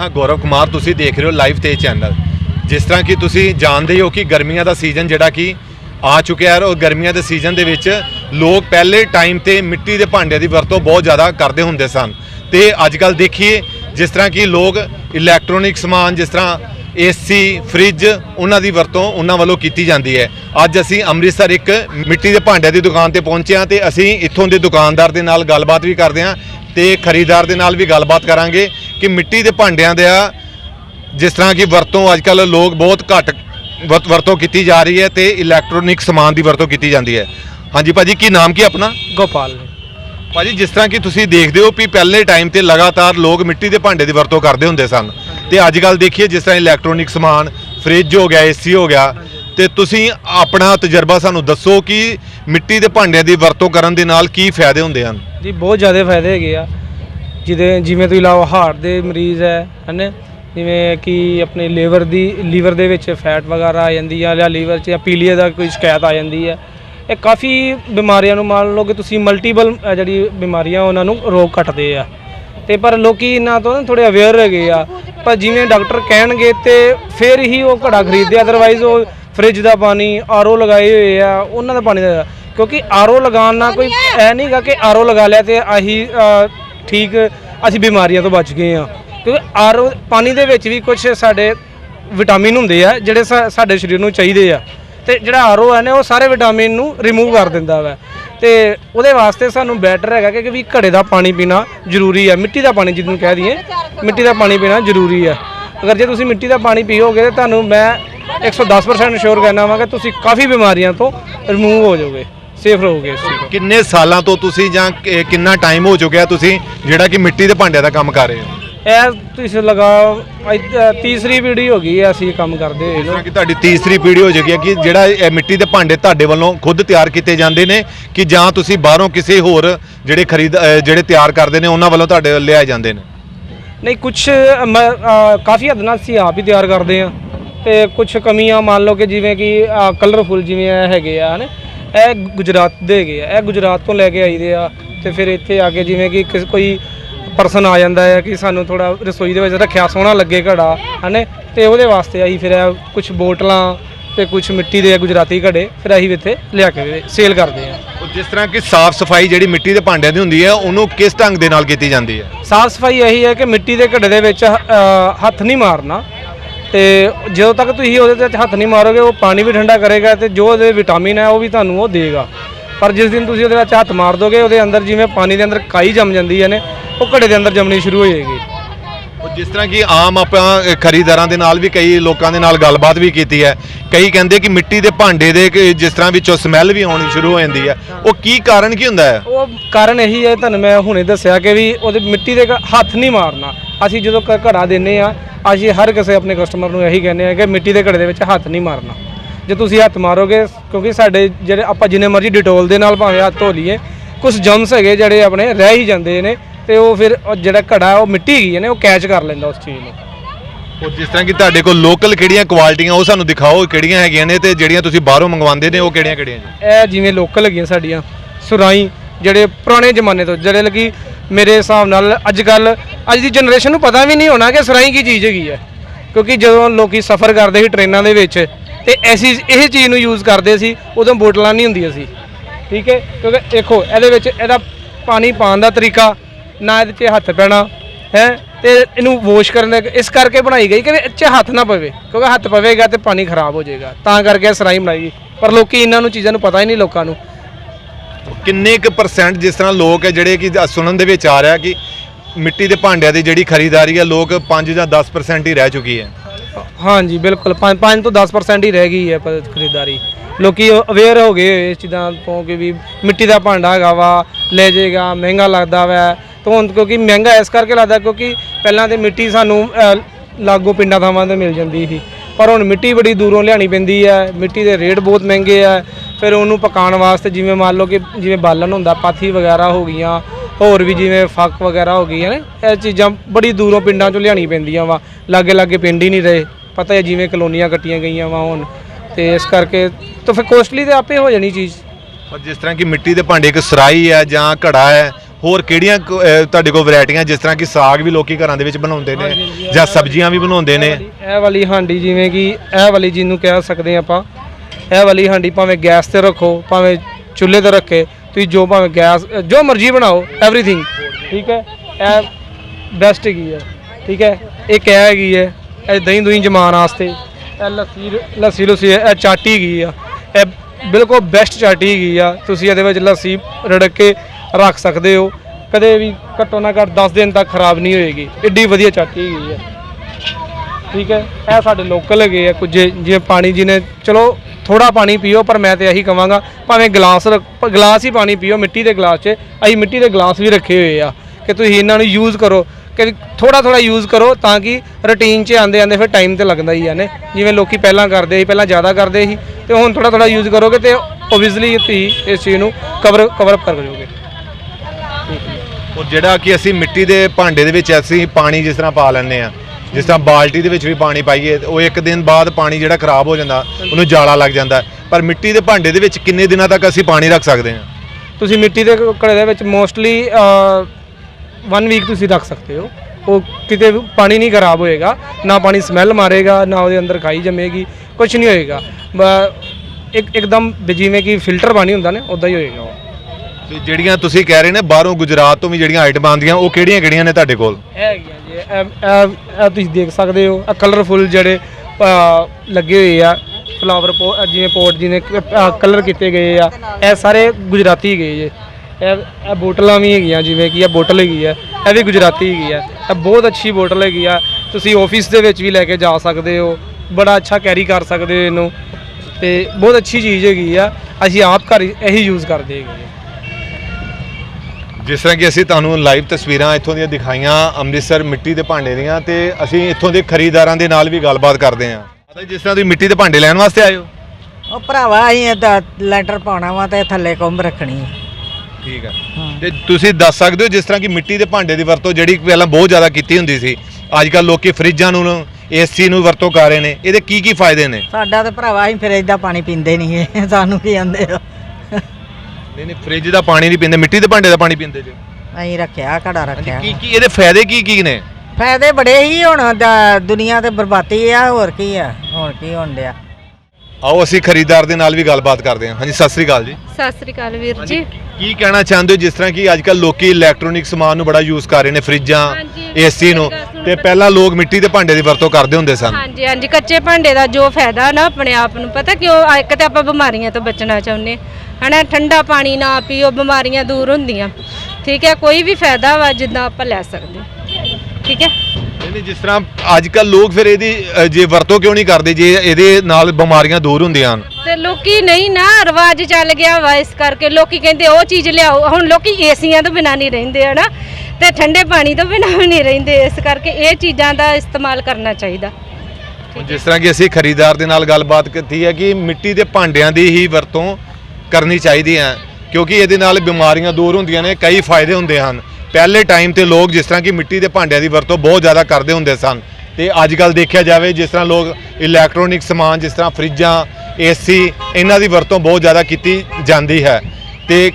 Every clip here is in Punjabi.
ਹਾਂ, ਗੌਰਵ ਕੁਮਾਰ, ਤੁਸੀਂ ਦੇਖ ਰਹੇ ਹੋ ਲਾਈਵ ਤੇ ਚੈਨਲ ਜਿਸ ਤਰ੍ਹਾਂ ਕਿ ਤੁਸੀਂ ਜਾਣਦੇ ਹੋ ਕਿ ਗਰਮੀਆਂ ਦਾ ਸੀਜ਼ਨ ਜਿਹੜਾ ਕਿ ਆ ਚੁੱਕਿਆ ਹੈ ਔਰ ਗਰਮੀਆਂ ਦੇ ਸੀਜ਼ਨ ਦੇ ਵਿੱਚ ਲੋਕ ਪਹਿਲੇ ਟਾਈਮ ਤੇ ਮਿੱਟੀ ਦੇ ਭਾਂਡਿਆਂ ਦੀ ਵਰਤੋਂ ਬਹੁਤ ਜ਼ਿਆਦਾ ਕਰਦੇ ਹੁੰਦੇ ਸਨ। ਤੇ ਅੱਜ ਕੱਲ ਦੇਖੀਏ, ਜਿਸ ਤਰ੍ਹਾਂ ਕਿ ਲੋਕ ਇਲੈਕਟ੍ਰੋਨਿਕ ਸਮਾਨ, ਜਿਸ ਤਰ੍ਹਾਂ ਏਸੀ ਫ੍ਰਿਜ ਉਹਨਾਂ ਦੀ ਵਰਤੋਂ ਉਹਨਾਂ ਵੱਲੋਂ ਕੀਤੀ ਜਾਂਦੀ ਹੈ। ਅੱਜ ਅਸੀਂ ਅੰਮ੍ਰਿਤਸਰ ਇੱਕ ਮਿੱਟੀ ਦੇ ਭਾਂਡਿਆਂ ਦੀ ਦੁਕਾਨ ਤੇ ਪਹੁੰਚੇ ਹਾਂ ਤੇ ਅਸੀਂ ਇੱਥੋਂ ਦੇ ਦੁਕਾਨਦਾਰ ਦੇ ਨਾਲ ਗੱਲਬਾਤ ਵੀ ਕਰਦੇ ਹਾਂ। ਤੇ ਖਰੀਦਦਾਰ ਦੇ ਨਾਲ ਵੀ ਗੱਲਬਾਤ ਕਰਾਂਗੇ ਕਿ ਮਿੱਟੀ ਦੇ ਭਾਂਡਿਆਂ ਦਾ ਜਿਸ ਤਰ੍ਹਾਂ ਕਿ ਵਰਤੋਂ ਅੱਜ ਕੱਲ ਲੋਕ ਬਹੁਤ ਘੱਟ ਵਰਤ- ਕੀਤੀ ਜਾ ਰਹੀ ਹੈ ਤੇ ਇਲੈਕਟ੍ਰੋਨਿਕ ਸਮਾਨ ਦੀ ਵਰਤੋਂ ਕੀਤੀ ਜਾਂਦੀ ਹੈ। ਹਾਂਜੀ ਭਾਜੀ ਕੀ ਨਾਮ ਕੀ ਆਪਣਾ? ਗੋਪਾਲ ਭਾਜੀ ਜਿਸ ਤਰ੍ਹਾਂ ਕਿ ਤੁਸੀਂ ਦੇਖਦੇ ਹੋ ਵੀ ਪਹਿਲੇ ਟਾਈਮ ਤੇ ਲਗਾਤਾਰ ਲੋਕ ਮਿੱਟੀ ਦੇ ਭਾਂਡੇ ਦੀ ਵਰਤੋਂ ਕਰਦੇ ਹੁੰਦੇ ਸਨ। ਤੇ ਅੱਜ ਕੱਲ ਦੇਖੀਏ ਜਿਸ ਤਰ੍ਹਾਂ ਇਲੈਕਟ੍ਰੋਨਿਕ ਸਮਾਨ ਫ੍ਰਿਜ ਹੋ ਗਿਆ ਏਸੀ ਹੋ ਗਿਆ ਤੇ ਤੁਸੀਂ ਆਪਣਾ ਤਜਰਬਾ ਸਾਨੂੰ ਦੱਸੋ ਕਿ ਮਿੱਟੀ ਦੇ ਭਾਂਡਿਆਂ ਦੀ ਵਰਤੋਂ ਕਰਨ ਦੇ ਨਾਲ ਕੀ ਫਾਇਦੇ ਹੁੰਦੇ ਹਨ? ਜੀ, ਬਹੁਤ ਜ਼ਿਆਦਾ ਫਾਇਦੇ ਹੈਗੇ ਆ। ਜਿਹਦੇ ਜਿਵੇਂ ਤੁਸੀਂ ਲਾਓ, ਹਾਰਟ ਦੇ ਮਰੀਜ਼ ਹੈ, ਹਨ? ਜਿਵੇਂ ਕਿ ਆਪਣੇ ਲੀਵਰ ਦੀ, ਲੀਵਰ ਦੇ ਵਿੱਚ ਫੈਟ ਵਗੈਰਾ ਆ ਜਾਂਦੀ ਆ, ਜਾਂ ਲੀਵਰ 'ਚ ਜਾਂ ਪੀਲੀਏ ਦਾ ਕੋਈ ਸ਼ਿਕਾਇਤ ਆ ਜਾਂਦੀ ਹੈ। ਇਹ ਕਾਫੀ ਬਿਮਾਰੀਆਂ ਨੂੰ ਮੰਨ ਲਓ ਕਿ ਤੁਸੀਂ ਮਲਟੀਪਲ ਜਿਹੜੀ ਬਿਮਾਰੀਆਂ ਉਹਨਾਂ ਨੂੰ ਰੋਗ ਕੱਟਦੇ ਆ। ਤੇ ਪਰ ਲੋਕੀ ਇਹਨਾਂ ਤੋਂ ਨਾ ਥੋੜੇ ਅਵੇਅਰ ਹੈਗੇ ਆ। ਪਰ ਜਿਵੇਂ ਡਾਕਟਰ ਕਹਿਣਗੇ ਤੇ ਫਿਰ ਹੀ ਉਹ ਘੜਾ ਖਰੀਦਦੇ ਅਦਰਵਾਈਜ਼ ਉਹ ਫ੍ਰਿਜ ਦਾ ਪਾਣੀ ਆਰਓ ਲਗਾਏ ਹੋਏ ਆ ਉਹਨਾਂ ਦਾ ਪਾਣੀ ਦਾ। ਕਿਉਂਕਿ ਆਰਓ ਲਗਾਉਣ ਨਾਲ ਕੋਈ ਐ ਨਹੀਂਗਾ ਕਿ ਆਰਓ ਲਗਾ ਲਿਆ ਤੇ ਆਹੀ ਠੀਕ ਅਸੀਂ ਬਿਮਾਰੀਆਂ ਤੋਂ ਬਚ ਗਏ ਆ। ਕਿਉਂਕਿ ਆਰਓ ਪਾਣੀ ਦੇ ਵਿੱਚ ਵੀ ਕੁਝ ਸਾਡੇ ਵਿਟਾਮਿਨ ਹੁੰਦੇ ਆ ਜਿਹੜੇ ਸਾਡੇ ਸਰੀਰ ਨੂੰ ਚਾਹੀਦੇ ਆ। ਤੇ ਜਿਹੜਾ ਆਰਓ ਹੈ ਨੇ ਉਹ ਸਾਰੇ ਵਿਟਾਮਿਨ ਨੂੰ ਰਿਮੂਵ ਕਰ ਦਿੰਦਾ ਵਾ। ਤੇ ਉਹਦੇ ਵਾਸਤੇ ਸਾਨੂੰ ਬੈਟਰ ਹੈਗਾ ਕਿ ਵੀ ਘੜੇ ਦਾ ਪਾਣੀ ਪੀਣਾ ਜ਼ਰੂਰੀ ਹੈ ਮਿੱਟੀ ਦਾ ਪਾਣੀ ਜਿਹਨੂੰ ਕਹਿ ਦਈਏ ਮਿੱਟੀ ਦਾ ਪਾਣੀ ਪੀਣਾ ਜ਼ਰੂਰੀ ਹੈ ਅਗਰ ਜੇ ਤੁਸੀਂ ਮਿੱਟੀ ਦਾ ਪਾਣੀ ਪੀਓਗੇ ਤਾਂ ਤੁਹਾਨੂੰ ਮੈਂ 110% ਸ਼ੋਰ ਕਹਿਣਾ ਵਾਂ ਕਿ ਤੁਸੀਂ ਕਾਫੀ ਬਿਮਾਰੀਆਂ ਤੋਂ ਰਿਮੂਵ ਹੋ ਜਾਓਗੇ ਸੇਫ ਰਹੋਗੇ ਇਸ ਚੀਜ਼ ਤੋਂ ਕਿੰਨੇ ਸਾਲਾਂ ਤੋਂ ਤੁਸੀਂ ਜਾਂ ਕਿ- ਕਿੰਨਾ ਟਾਈਮ ਹੋ ਚੁੱਕਿਆ ਤੁਸੀਂ ਜਿਹੜਾ ਕਿ ਮਿੱਟੀ ਦੇ ਭਾਂਡਿਆਂ ਦਾ ਕੰਮ ਕਰ ਰਹੇ ਹੋ? ਇਹ ਤੁਸੀਂ ਲਗਾ ਅੱਜ, ਅ, ਤੀਸਰੀ ਪੀੜ੍ਹੀ ਹੋ ਗਈ ਹੈ ਅਸੀਂ ਇਹ ਕੰਮ ਕਰਦੇ ਹੋਏ ਜਿਸ ਨੂੰ। ਤਰ੍ਹਾਂ ਕਿ ਤੁਹਾਡੀ ਤੀਸਰੀ ਪੀੜ੍ਹੀ ਹੋ ਚੁੱਕੀ ਹੈ ਕਿ ਜਿਹੜਾ ਇਹ ਮਿੱਟੀ ਦੇ ਭਾਂਡੇ ਤੁਹਾਡੇ ਵੱਲੋਂ ਖੁਦ ਤਿਆਰ ਕੀਤੇ ਜਾਂਦੇ ਨੇ ਕਿ ਜਾਂ ਤੁਸੀਂ ਬਾਹਰੋਂ ਕਿਸੇ ਹੋਰ ਜਿਹੜੇ ਖਰੀਦ ਅਹ ਜਿਹੜੇ ਤਿਆਰ ਕਰਦੇ ਨੇ ਉਹਨਾਂ ਵੱਲੋਂ ਤੁਹਾਡੇ ਲਿਆਏ ਜਾਂਦੇ ਨੇ? ਨਹੀਂ ਕੁਝ ਕਾਫੀ ਹੱਦ ਨਾਲ ਅਸੀਂ ਆਪ ਹੀ ਤਿਆਰ ਕਰਦੇ ਆ ਤੇ ਕੁਝ ਕਮੀਆਂ ਮੰਨ ਲਓ ਕਿ ਜਿਵੇਂ ਕਿ ਕਲਰਫੁਲ ਜਿਵੇਂ ਹੈਗੇ ਆ ਹਨ? ਇਹ ਗੁਜਰਾਤ ਦੇ ਹੈਗੇ ਆ। ਇਹ ਗੁਜਰਾਤ ਤੋਂ ਲੈ ਕੇ ਆਈਦੇ ਆ ਤੇ ਫਿਰ ਇੱਥੇ ਆ ਕੇ ਜਿਵੇਂ ਕਿ ਕੋਈ ਪਰਸਨ ਆ ਜਾਂਦਾ ਹੈ ਕਿ ਸਾਨੂੰ ਥੋੜਾ ਰਸੋਈ ਦੇ ਵਿੱਚ ਰੱਖਿਆ ਸੋਹਣਾ ਲੱਗੇ ਘੜਾ ਹਨੇ? ਤੇ ਉਹਦੇ ਵਾਸਤੇ ਅਸੀਂ ਫਿਰ ਕੁਝ ਬੋਟਲਾਂ ਤੇ ਕੁਝ ਮਿੱਟੀ ਦੇ ਗੁਜਰਾਤੀ ਘੜੇ ਫਿਰ ਅਸੀਂ ਇੱਥੇ ਲਿਆ ਕੇ ਸੇਲ ਕਰਦੇ ਆ। ਜਿਸ ਤਰ੍ਹਾਂ ਕਿ ਸਾਫ਼ ਸਫ਼ਾਈ ਜਿਹੜੀ ਮਿੱਟੀ ਦੇ ਭਾਂਡਿਆਂ ਦੀ ਹੁੰਦੀ ਹੈ ਉਹਨੂੰ ਕਿਸ ਢੰਗ ਦੇ ਨਾਲ ਕੀਤੀ ਜਾਂਦੀ ਹੈ? ਸਾਫ਼ ਸਫ਼ਾਈ ਇਹੀ ਹੈ ਕਿ ਮਿੱਟੀ ਦੇ ਘੜੇ ਦੇ ਵਿੱਚ ਹੱਥ ਨਹੀਂ ਮਾਰਨਾ। ਤੇ ਜਦੋਂ ਤੱਕ ਤੁਸੀਂ ਉਹਦੇ ਵਿੱਚ ਹੱਥ ਨਹੀਂ ਮਾਰੋਗੇ ਉਹ ਪਾਣੀ ਵੀ ਠੰਡਾ ਕਰੇਗਾ ਤੇ ਜੋ ਉਹਦੇ ਵਿਟਾਮਿਨ ਹੈ ਉਹ ਵੀ ਤੁਹਾਨੂੰ ਉਹ ਦੇਗਾ। ਪਰ ਜਿਸ ਦਿਨ ਤੁਸੀਂ ਉਹਦੇ ਵਿੱਚ ਹੱਥ ਮਾਰ ਦੋਗੇ ਉਹਦੇ ਅੰਦਰ ਜਿਵੇਂ ਪਾਣੀ ਦੇ ਅੰਦਰ ਕਾਈ ਜੰਮ ਜਾਂਦੀ ਹੈ ਨੇ ਉਹ ਘੜੇ ਦੇ ਅੰਦਰ ਜੰਮਣੀ ਸ਼ੁਰੂ ਹੋ ਜਾਏਗੀ। ਉਹ ਜਿਸ ਤਰ੍ਹਾਂ ਕਿ ਆਮ ਆਪਾਂ ਖਰੀਦਦਾਰਾਂ ਦੇ ਨਾਲ ਵੀ ਕਈ ਲੋਕਾਂ ਦੇ ਨਾਲ ਗੱਲਬਾਤ ਵੀ ਕੀਤੀ ਹੈ। ਕਈ ਕਹਿੰਦੇ ਕਿ ਮਿੱਟੀ ਦੇ ਭਾਂਡੇ ਦੇ ਜਿਸ ਤਰ੍ਹਾਂ ਵਿੱਚੋਂ ਸਮੈਲ ਵੀ ਆਉਣੀ ਸ਼ੁਰੂ ਹੋ ਜਾਂਦੀ ਹੈ। ਉਹ ਕੀ ਕਾਰਨ ਕੀ ਹੁੰਦਾ ਹੈ? ਉਹ ਕਾਰਨ ਇਹੀ ਹੈ ਤੁਹਾਨੂੰ ਮੈਂ ਹੁਣੇ ਦੱਸਿਆ ਕਿ ਵੀ ਉਹਦੇ ਮਿੱਟੀ ਦੇ ਹੱਥ ਨਹੀਂ ਮਾਰਨਾ। ਅਸੀਂ ਜਦੋਂ ਘ- ਘੜਾ ਦਿੰਨੇ ਆ ਅਸੀਂ ਹਰ ਕਿਸੇ ਆਪਣੇ ਕਸਟਮਰ ਨੂੰ ਇਹੀ ਕਹਿੰਦੇ ਆ ਕਿ ਮਿੱਟੀ ਦੇ ਘੜੇ ਦੇ ਵਿੱਚ ਹੱਥ ਨਹੀਂ ਮਾਰਨਾ। ਜੇ ਤੁਸੀਂ ਹੱਥ ਮਾਰੋਗੇ ਕਿਉਂਕਿ ਸਾਡੇ ਜਿਹੜੇ ਆਪਾਂ ਜਿੰਨੇ ਮਰਜ਼ੀ ਡਿਟੋਲ ਦੇ ਨਾਲ ਭਾਵੇਂ ਹੱਥ ਧੋ ਲਈਏ ਕੁਝ ਜਮਸ ਹੈਗੇ ਜਿਹੜੇ ਆਪਣੇ ਰਹਿ ਹੀ ਜਾਂਦੇ ਨੇ ਤੇ ਉਹ ਫਿਰ ਉਹ ਜਿਹੜਾ ਘੜਾ ਉਹ ਮਿੱਟੀ ਹੈਗੀ ਹੈ ਨੇ ਉਹ ਕੈਚ ਕਰ ਲੈਂਦਾ ਉਸ ਚੀਜ਼ ਨੂੰ। ਉਹ ਜਿਸ ਤਰ੍ਹਾਂ ਕਿ ਤੁਹਾਡੇ ਕੋਲ ਲੋਕਲ ਕਿਹੜੀਆਂ ਕੁਆਲਿਟੀਆਂ ਉਹ ਸਾਨੂੰ ਦਿਖਾਓ ਕਿਹੜੀਆਂ ਹੈਗੀਆਂ ਨੇ ਤੇ ਜਿਹੜੀਆਂ ਤੁਸੀਂ ਬਾਹਰੋਂ ਮੰਗਵਾਉਂਦੇ ਨੇ ਉਹ ਕਿਹੜੀਆਂ ਕਿਹੜੀਆਂ ਜੀ ਇਹ ਜਿਵੇਂ ਲੋਕਲ ਹੈਗੀਆਂ ਸਾਡੀਆਂ ਸੁਰਾਈ ਜਿਹੜੇ ਪੁਰਾਣੇ ਜ਼ਮਾਨੇ ਤੋਂ ਜਿਹੜੇ ਲੱਗੀ ਮੇਰੇ ਹਿਸਾਬ ਨਾਲ ਅੱਜ ਕੱਲ ਅੱਜ ਦੀ ਜਨਰੇਸ਼ਨ ਨੂੰ ਪਤਾ ਵੀ ਨਹੀਂ ਹੋਣਾ ਕਿ ਸਰਾਈ ਕੀ ਚੀਜ਼ ਹੈਗੀ ਹੈ। ਕਿਉਂਕਿ ਜਦੋਂ ਲੋਕੀ ਸਫ਼ਰ ਕਰਦੇ ਸੀ ਟ੍ਰੇਨਾਂ ਦੇ ਵਿੱਚ, ਤੇ ਐਸੀ ਇਹ ਚੀਜ਼ ਨੂੰ ਯੂਜ਼ ਕਰਦੇ ਸੀ, ਉਦੋਂ ਬੋਟਲਾਂ ਨਹੀਂ ਹੁੰਦੀਆਂ ਸੀ। ਠੀਕ ਹੈ? ਕਿਉਂਕਿ ਦੇਖੋ, ਇਹਦੇ ਵਿੱਚ ਇਹਦਾ ਪਾਣੀ ਪਾਉਣ ਦਾ ਤਰੀਕਾ, ਨਾ ਇਹਦੇ 'ਚ ਹੱਥ ਪੈਣਾ, ਹੈ? ਤੇ ਇਹਨੂੰ ਵਾਸ਼ ਕਰਨ ਦਾ ਇਸ ਕਰਕੇ ਬਣਾਈ ਗਈ ਕਿ ਇਹ 'ਚ ਹੱਥ ਨਾ ਪਵੇ। ਕਿਉਂਕਿ ਹੱਥ ਪਵੇਗਾ ਤੇ ਪਾਣੀ ਖਰਾਬ ਹੋ ਜਾਏਗਾ। ਤਾਂ ਕਰਕੇ ਇਹ ਸਰਾਈ ਬਣਾਈ ਗਈ। ਪਰ ਲੋਕੀ ਇਹਨਾਂ ਨੂੰ ਚੀਜ਼ਾਂ ਨੂੰ ਪਤਾ ਹੀ ਨਹੀਂ ਲੋਕਾਂ ਨੂੰ। ਕਿੰਨੇ ਕੁ ਪਰਸੈਂਟ ਜਿਸ ਤਰ੍ਹਾਂ ਲੋਕ ਹੈ ਜਿਹੜੇ ਕਿ ਸੁਣਨ ਦੇ ਵਿੱਚ ਆ ਰਿਹਾ ਕਿ ਮਿੱਟੀ ਦੇ ਭਾਂਡਿਆਂ ਦੀ ਜਿਹੜੀ ਖਰੀਦਦਾਰੀ ਹੈ ਲੋਕ 5 ਜਾਂ 10% ਹੀ ਰਹਿ ਚੁੱਕੀ ਹੈ। ਹਾਂਜੀ ਬਿਲਕੁਲ। 5 ਤੋਂ 10% ਹੀ ਰਹਿ ਗਈ ਹੈ ਪ- ਖਰੀਦਦਾਰੀ। ਲੋਕੀ ਅਵੇਅਰ ਹੋ ਗਏ ਹੋਏ ਇਸ ਚੀਜ਼ਾਂ ਤੋਂ ਕਿ ਵੀ ਮਿੱਟੀ ਦਾ ਭਾਂਡਾ ਹੈਗਾ ਵਾ ਲੈ ਜਾਏਗਾ ਮਹਿੰਗਾ ਲੱਗਦਾ ਵਾ। ਤਾਂ ਹੁਣ ਕਿਉਂਕਿ ਮਹਿੰਗਾ ਇਸ ਕਰਕੇ ਲੱਗਦਾ ਕਿਉਂਕਿ ਪਹਿਲਾਂ ਤੇ ਮਿੱਟੀ ਸਾਨੂੰ ਅ, ਲਾਗੋ ਪਿੰਡਾਂ ਥਾਵਾਂ ਤੇ ਮਿਲ ਜਾਂਦੀ ਸੀ। ਪਰ ਹੁਣ ਮਿੱਟੀ ਬੜੀ ਦੂਰੋਂ ਲਿਆਣੀ ਪੈਂਦੀ ਹੈ ਮਿੱਟੀ ਦੇ ਰੇਟ ਬਹੁਤ ਮਹਿੰਗੇ ਆ ਫਿਰ ਉਹਨੂੰ ਪਕਾਉਣ ਵਾਸਤੇ ਜਿਵੇਂ ਮੰਨ ਲਓ ਕਿ ਜਿਵੇਂ ਬਾਲਣ ਹੁੰਦਾ ਪਾਥੀ ਵਗੈਰਾ ਹੋ ਗਈਆਂ ਹੋਰ ਵੀ ਜਿਵੇਂ ਫੱਕ ਵਗੈਰਾ ਹੋ ਗਈਆਂ ਨੇ ਇਹ ਚੀਜ਼ਾਂ ਬੜੀ ਦੂਰੋਂ ਪਿੰਡਾਂ ਚੋਂ ਲਿਆਣੀ ਪੈਂਦੀਆਂ ਵਾ ਲਾਗੇ ਲਾਗੇ ਪਿੰਡ ਹੀ ਨਹੀਂ ਰਹੇ ਪਤਾ ਹੈ ਜਿਵੇਂ ਕਲੋਨੀਆਂ ਕੱਟੀਆਂ ਗਈਆਂ ਵਾ ਹੁਣ ਤੇ ਇਸ ਕਰਕੇ ਤਾਂ ਫਿਰ ਕੋਸਟਲੀ ਤੇ ਆਪੇ ਹੋ ਜਾਣੀ ਚੀਜ਼। ਪਰ ਜਿਸ ਤਰ੍ਹਾਂ ਕਿ ਮਿੱਟੀ ਦੇ ਭਾਂਡੇ ਇੱਕ ਸਰਾਈ ਹੈ ਜਾਂ ਘੜਾ ਹੈ ਹੋਰ ਕਿਹੜੀਆਂ ਕੁ- ਅਹ ਤੁਹਾਡੇ ਕੋਲ ਵੈਰਾਈਟੀਆਂ ਜਿਸ ਤਰ੍ਹਾਂ ਕਿ ਸਾਗ ਵੀ ਲੋਕੀ ਘਰਾਂ ਦੇ ਵਿੱਚ ਬਣਾਉਂਦੇ ਨੇ ਜਾਂ ਸਬਜ਼ੀਆਂ ਵੀ ਬਣਾਉਂਦੇ ਨੇ। ਇਹ ਵਾਲੀ ਹਾਂਡੀ ਜਿਵੇਂ ਕਿ ਇਹ ਵਾਲੀ ਜਿਹਨੂੰ ਕਹਿ ਸਕਦੇ ਹਾਂ ਆਪਾਂ ਇਹ ਵਾਲੀ ਹਾਂਡੀ ਭਾਵੇਂ ਗੈਸ ਤੇ ਰੱਖੋ ਭਾਵੇਂ ਚੁੱਲ੍ਹੇ ਤੇ ਰੱਖੇ ਤੁਸੀਂ ਜੋ ਭਾਵੇਂ ਗੈਸ, ਜੋ ਮਰਜ਼ੀ ਬਣਾਓ ਐਵਰੀਥਿੰਗ ਠੀਕ ਹੈ? ਇਹ ਬੈਸਟ ਹੈਗੀ ਹੈ, ਠੀਕ ਹੈ? ਇਹ ਕਹਿ ਹੈਗੀ ਹੈ, ਇਹ ਦਹੀਂ ਦੁਹੀਂ ਜਮਾਨ ਵਾਸਤੇ, ਇਹ ਲੱਸੀ ਲੱਸੀ, ਲੁੱਸੀ, ਇਹ ਚਾਟੀ ਹੈਗੀ ਆ। ਇਹ ਬਿਲਕੁਲ ਬੈਸਟ ਚਾਟੀ ਹੈਗੀ ਆ। ਤੁਸੀਂ ਇਹਦੇ ਵਿੱਚ ਲੱਸੀ ਰੜਕ ਕੇ ਰੱਖ ਸਕਦੇ ਹੋ। ਕਦੇ ਵੀ ਘੱਟੋ ਨਾ ਘੱਟ 10 ਦਿਨ ਤੱਕ ਖਰਾਬ ਨਹੀਂ ਹੋਏਗੀ। ਏਡੀ ਵਧੀਆ ਚਾਟੀ ਹੈਗੀ ਹੈ ਠੀਕ ਹੈ? ਇਹ ਸਾਡੇ ਲੋਕਲ ਹੈਗੇ ਆ, ਕੁਝ ਜਿਵੇਂ ਪਾਣੀ ਜਿਹਨੇ ਚਲੋ ਥੋੜਾ ਪਾਣੀ ਪੀਓ, ਪਰ ਮੈਂ ਤੇ ਇਹੀ ਕਵਾਂਗਾ, ਭਾਵੇਂ ਗਲਾਸ ਰੱਖ- ਗਲਾਸ ਹੀ ਪਾਣੀ ਪੀਓ, ਮਿੱਟੀ ਦੇ ਗਲਾਸ 'ਚ। ਅਸੀਂ ਮਿੱਟੀ ਦੇ ਗਲਾਸ ਵੀ ਰੱਖੇ ਹੋਏ ਆ, ਕਿ ਤੁਸੀਂ ਇਹਨਾਂ ਨੂੰ ਯੂਜ਼ ਕਰੋ। ਕਿ ਥੋੜਾ ਥੋੜਾ ਯੂਜ਼ ਕਰੋ, ਤਾਂ ਕਿ ਰੁਟੀਨ 'ਚ ਆਂਦੇ ਆਂਦੇ ਫਿਰ ਟਾਈਮ ਤੇ ਲੱਗਦਾ ਹੀ ਆ ਨੇ। ਜਿਵੇਂ ਲੋਕੀ ਪਹਿਲਾਂ ਕਰਦੇ ਸੀ, ਪਹਿਲਾਂ ਜ਼ਿਆਦਾ ਕਰਦੇ ਸੀ, ਤੇ ਹੁਣ ਥੋੜਾ ਥੋੜਾ ਯੂਜ਼ ਕਰੋਗੇ ਤੇ ਓਬਵੀਅਸਲੀ ਤੁਸੀਂ ਇਸ ਚੀਜ਼ ਨੂੰ ਕਵਰ ਕਵਰ ਅਪ ਕਰ ਜਾਓਗੇ ਉਹ ਜਿਹੜਾ ਕਿ ਅਸੀਂ ਮਿੱਟੀ ਦੇ ਭਾਂਡੇ ਦੇ ਵਿੱਚ ਅਸੀਂ ਪਾਣੀ ਜਿਸ ਤਰ੍ਹਾਂ ਪਾ ਲੈਂਦੇ ਆ ਜਿਸ ਤਰ੍ਹਾਂ ਬਾਲਟੀ ਦੇ ਵਿੱਚ ਵੀ ਪਾਣੀ ਪਾਈਏ ਉਹ ਇੱਕ ਦਿਨ ਬਾਅਦ ਪਾਣੀ ਜਿਹੜਾ ਖਰਾਬ ਹੋ ਜਾਂਦਾ ਉਹਨੂੰ ਜਾਲਾ ਲੱਗ ਜਾਂਦਾ। ਪਰ ਮਿੱਟੀ ਦੇ ਭਾਂਡੇ ਦੇ ਵਿੱਚ ਕਿੰਨੇ ਦਿਨਾਂ ਤੱਕ ਅਸੀਂ ਪਾਣੀ ਰੱਖ ਸਕਦੇ ਹਾਂ? ਤੁਸੀਂ ਮਿੱਟੀ ਦੇ ਘੜੇ ਦੇ ਵਿੱਚ ਮੋਸਟਲੀ 1 ਵੀਕ ਤੁਸੀਂ ਰੱਖ ਸਕਦੇ ਹੋ। ਉਹ ਕਿਤੇ ਪਾਣੀ ਨਹੀਂ ਖਰਾਬ ਹੋਏਗਾ ਨਾ ਪਾਣੀ ਸਮੈਲ ਮਾਰੇਗਾ ਨਾ ਉਹਦੇ ਅੰਦਰ ਖਾਈ ਜੰਮੇਗੀ ਕੁਝ ਨਹੀਂ ਹੋਏਗਾ। ਇੱਕ ਇੱਕਦਮ ਜਿਵੇਂ ਕਿ ਫਿਲਟਰ ਪਾਣੀ ਹੁੰਦਾ ਨੇ ਉਦਾਂ ਹੀ ਹੋਏਗਾ ਉਹ। ਜਿਹੜੀਆਂ ਤੁਸੀਂ ਕਹਿ ਰਹੇ ਨੇ ਬਾਹਰੋਂ ਗੁਜਰਾਤ ਤੋਂ ਵੀ ਜਿਹੜੀਆਂ ਆਈਟਮਾਂ ਆਉਂਦੀਆਂ ਉਹ ਕਿਹੜੀਆਂ ਕਿਹੜੀਆਂ ਨੇ ਤੁਹਾਡੇ ਕੋਲ? ਇਹ ਹੈਗੀਆਂ ਇਹ ਤੁਸੀਂ ਦੇਖ ਸਕਦੇ ਹੋ ਇਹ ਕਲਰਫੁਲ ਜਿਹੜੇ ਲੱਗੇ ਹੋਏ ਆ ਫਲਾਵਰ ਪੋ ਅ, ਜਿਵੇਂ ਪੋਟ ਜਿਹਨੇ ਕਲਰ ਕੀਤੇ ਗਏ ਆ ਇਹ ਸਾਰੇ ਗੁਜਰਾਤੀ ਗਏ ਜੇ। ਇਹ ਬੋਟਲਾਂ ਵੀ ਹੈਗੀਆਂ ਜਿਵੇਂ ਕਿ ਇਹ ਬੋਟਲ ਹੈਗੀ ਆ ਇਹ ਵੀ ਗੁਜਰਾਤੀ ਹੈਗੀ ਆ। ਇਹ ਬਹੁਤ ਅੱਛੀ ਬੋਟਲ ਹੈਗੀ ਆ ਤੁਸੀਂ ਆਫਿਸ ਦੇ ਵਿੱਚ ਵੀ ਲੈ ਕੇ ਜਾ ਸਕਦੇ ਹੋ ਬੜਾ ਅੱਛਾ ਕੈਰੀ ਕਰ ਸਕਦੇ ਹੋ ਇਹਨੂੰ। ਤੇ ਬਹੁਤ ਅੱਛੀ ਚੀਜ਼ ਹੈਗੀ ਆ ਅਸੀਂ ਆਪ ਘਰ ਇਹੀ ਯੂਜ਼ ਕਰਦੇ ਹੈਗੇ ਆ। ਜਿਸ ਤਰ੍ਹਾਂ ਕਿ ਅਸੀਂ ਤੁਹਾਨੂੰ ਲਾਈਵ ਤਸਵੀਰਾਂ ਇੱਥੋਂ ਦੀਆਂ ਦਿਖਾਈਆਂ ਅੰਮ੍ਰਿਤਸਰ ਮਿੱਟੀ ਦੇ ਭਾਂਡੇ ਦੀਆਂ ਤੇ ਅਸੀਂ ਇੱਥੋਂ ਦੇ ਖਰੀਦਦਾਰਾਂ ਦੇ ਨਾਲ ਵੀ ਗੱਲਬਾਤ ਕਰਦੇ ਹਾਂ। ਪਤਾ ਜਿਸ ਤਰ੍ਹਾਂ ਤੁਸੀਂ ਮਿੱਟੀ ਦੇ ਭਾਂਡੇ ਲੈਣ ਵਾਸਤੇ ਆਏ ਹੋ? ਉਹ ਭਰਾਵਾ ਅਸੀਂ ਇਹਦਾ ਲੈਂਟਰ ਪਾਉਣਾ ਵਾ ਤੇ ਥੱਲੇ ਕੁੰਭ ਰੱਖਣੀ ਹੈ ਠੀਕ ਹੈ। ਤੇ ਤੁਸੀਂ ਦੱਸ ਸਕਦੇ ਹੋ ਜਿਸ ਤਰ੍ਹਾਂ ਕਿ ਮਿੱਟੀ ਦੇ ਭਾਂਡੇ ਦੀ ਵਰਤੋਂ ਜਿਹੜੀ ਪਹਿਲਾਂ ਬਹੁਤ ਜ਼ਿਆਦਾ ਕੀਤੀ ਹੁੰਦੀ ਸੀ ਅੱਜ ਕੱਲ ਲੋਕੀ ਫਰਿੱਜਾਂ ਨੂੰ ਏਸੀ ਨੂੰ ਵਰਤੋਂ ਕਰ ਰਹੇ ਨੇ। ਇਹਦੇ ਕੀ ਕੀ ਫਾਇਦੇ ਨੇ? ਸਾਡਾ ਤੇ ਭਰਾਵਾ ਅਸੀਂ ਫਿਰ ਏਦਾਂ ਪਾਣੀ ਪੀਂਦੇ ਨਹੀਂ ਸਾਨੂੰ ਕੀ ਆਂਦੇ ਆ? ਨਹੀਂ ਨਹੀਂ ਫਰਿੱਜ ਦਾ ਪਾਣੀ ਨਹੀਂ ਪੀਂਦੇ ਮਿੱਟੀ ਦੇ ਭਾਂਡੇ ਦਾ ਪਾਣੀ ਪੀਂਦੇ ਜੀ। ਅਸੀਂ ਰੱਖਿਆ ਘੜਾ ਹਾਂਜੀ ਰੱਖਿਆ। ਕੀ ਕੀ ਇਹਦੇ ਫਾਇਦੇ ਕੀ ਕੀ ਨੇ? ਫਾਇਦੇ ਬੜੇ ਹੀ ਹੁਣ ਦਾ- ਦੁਨੀਆ ਤੇ ਬਰਬਾਦੀ ਆ ਹੋਰ ਕੀ ਆ ਹੁਣ ਕੀ ਹੋਣ ਡਿਆ। ਆਓ ਅਸੀਂ ਖਰੀਦਦਾਰ ਦੇ ਨਾਲ ਵੀ ਗੱਲਬਾਤ ਕਰਦੇ ਹਾਂ। ਹਾਂਜੀ ਸਤਿ ਸ੍ਰੀ ਅਕਾਲ ਜੀ। ਸਤਿ ਸ੍ਰੀ ਅਕਾਲ ਵੀਰ ਜੀ। ਕੀ ਕਹਿਣਾ ਚਾਹੁੰਦੇ ਹੋ ਜਿਸ ਤਰ੍ਹਾਂ ਕਿ ਅੱਜ ਕੱਲ ਲੋਕੀ ਇਲੈਕਟ੍ਰੋਨਿਕ ਸਮਾਨ ਨੂੰ ਬੜਾ ਯੂਜ਼ ਕਰ ਰਹੇ ਨੇ ਫਰਿੱਜਾਂ ਹਾਂਜੀ, ਏਸੀ ਨੂੰ। ਮੇਰੀ ਗੱਲ ਸੁਣੋ ਤੇ ਪਹਿਲਾਂ ਲੋਕ ਮਿੱਟੀ ਦੇ ਭਾਂਡੇ ਦੀ ਵਰਤੋਂ ਕਰਦੇ ਹੁੰਦੇ ਸਨ। ਹਾਂਜੀ ਹਾਂਜੀ ਕੱਚੇ ਭਾਂਡੇ ਦਾ ਜੋ ਫਾਇਦਾ ਨਾ ਆਪਣੇ ਆਪ ਨੂੰ ਪਤਾ ਕਿਉਂ ਆ ਇੱਕ ਤੇ ਆਪਾਂ ਬਿਮਾਰੀਆਂ ਤੋਂ ਬਚਣਾ ਚਾਹੁੰਦੇ। ਹਨਾ ਠੰਡਾ ਪਾਣੀ ਨਾ ਪੀਓ ਬਿਮਾਰੀਆਂ ਦੂਰ ਹੁੰਦੀਆਂ। ਠੀਕ ਹੈ ਕੋਈ ਵੀ ਫਾਇਦਾ ਵਾ ਜਿੱਦਾਂ ਆਪਾਂ ਲੈ ਸਕਦੇ। ਠੀਕ ਹੈ? ਨਹੀਂ ਨਹੀਂ ਜਿਸ ਤਰ੍ਹਾਂ ਅੱਜ ਕੱਲ ਲੋਕ ਫਿਰ ਇਹਦੀ ਅ, ਜੇ ਵਰਤੋਂ ਕਿਉਂ ਨਹੀਂ ਕਰਦੇ ਜੇ ਇਹਦੇ ਨਾਲ ਬਿਮਾਰੀਆਂ ਦੂਰ ਹੁੰਦੀਆਂ ਹਨ? ਤੇ ਲੋਕੀ ਨਹੀਂ ਨਾ ਰਿਵਾਜ ਚੱਲ ਗਿਆ ਵਾ ਇਸ ਕਰਕੇ। ਲੋਕੀ ਕਹਿੰਦੇ ਉਹ ਚੀਜ਼ ਲਿਆਓ। ਹੁਣ ਲੋਕੀ ਏਸੀਆਂ ਤੋਂ ਬਿਨਾਂ ਨਹੀਂ ਰਹਿੰਦੇ ਹਨਾ? ਤੇ ਠੰਡੇ ਪਾਣੀ ਤੋਂ ਬਿਨਾਂ ਵੀ ਨਹੀਂ ਰਹਿੰਦੇ। ਇਸ ਕਰਕੇ ਇਹ ਚੀਜ਼ਾਂ ਦਾ ਇਸਤੇਮਾਲ ਕਰਨਾ ਚਾਹੀਦਾ। ਜਿਸ ਤਰ੍ਹਾਂ ਕਿ ਅਸੀਂ ਖਰੀਦਦਾਰ ਦੇ ਨਾਲ ਗੱਲਬਾਤ ਕੀਤੀ ਹੈ ਕਿ ਮਿੱਟੀ ਦੇ ਭਾਂਡਿਆਂ ਦੀ ਹੀ ਵਰਤੋਂ ਕਰਨੀ ਚਾਹੀਦੀ ਹੈ, ਕਿਉਂਕਿ ਇਹਦੇ ਨਾਲ ਬਿਮਾਰੀਆਂ ਦੂਰ ਹੁੰਦੀਆਂ ਨੇ, ਕਈ ਫਾਇਦੇ ਹੁੰਦੇ ਹਨ। ਪਹਿਲੇ ਟਾਈਮ ਤੇ ਲੋਕ ਜਿਸ ਤਰ੍ਹਾਂ ਕਿ ਮਿੱਟੀ ਦੇ ਭਾਂਡਿਆਂ ਦੀ ਵਰਤੋਂ ਬਹੁਤ ਜ਼ਿਆਦਾ ਕਰਦੇ ਹੁੰਦੇ ਸਨ। ਤੇ ਅੱਜ ਕੱਲ ਦੇਖਿਆ ਜਾਵੇ, ਜਿਸ ਤਰ੍ਹਾਂ ਲੋਕ ਇਲੈਕਟ੍ਰੋਨਿਕ ਸਮਾਨ, ਜਿਸ ਤਰ੍ਹਾਂ ਫਰਿੱਜਾਂ ਏਸੀ ਇਹਨਾਂ ਦੀ ਵਰਤੋਂ ਬਹੁਤ ਜ਼ਿਆਦਾ ਕੀਤੀ ਜਾਂਦੀ ਹੈ। ਤੇ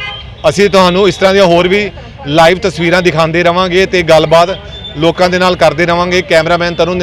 ਅਸੀਂ ਤੁਹਾਨੂੰ ਇਸ ਤਰ੍ਹਾਂ ਦੀਆਂ ਹੋਰ ਵੀ ਲਾਈਵ ਤਸਵੀਰਾਂ ਦਿਖਾਉਂਦੇ ਰਵਾਂਗੇ ਤੇ ਗੱਲਬਾਤ ਲੋਕਾਂ ਦੇ ਨਾਲ ਕਰਦੇ ਰਵਾਂਗੇ। ਕੈਮਰਾਮੈਨ ਤਰੁਣ